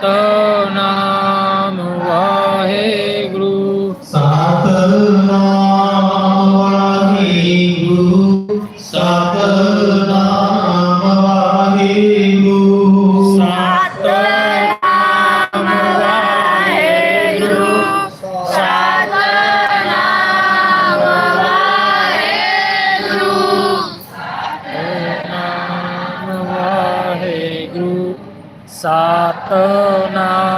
though Satnam.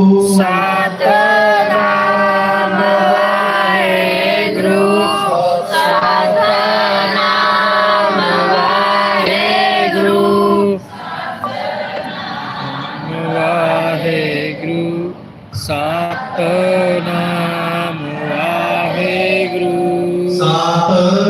Uh... -huh.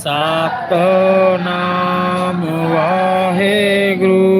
Satnam Waheguru.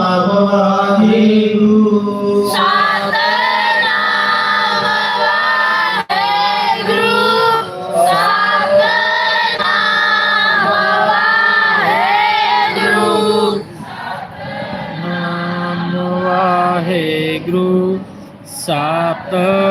the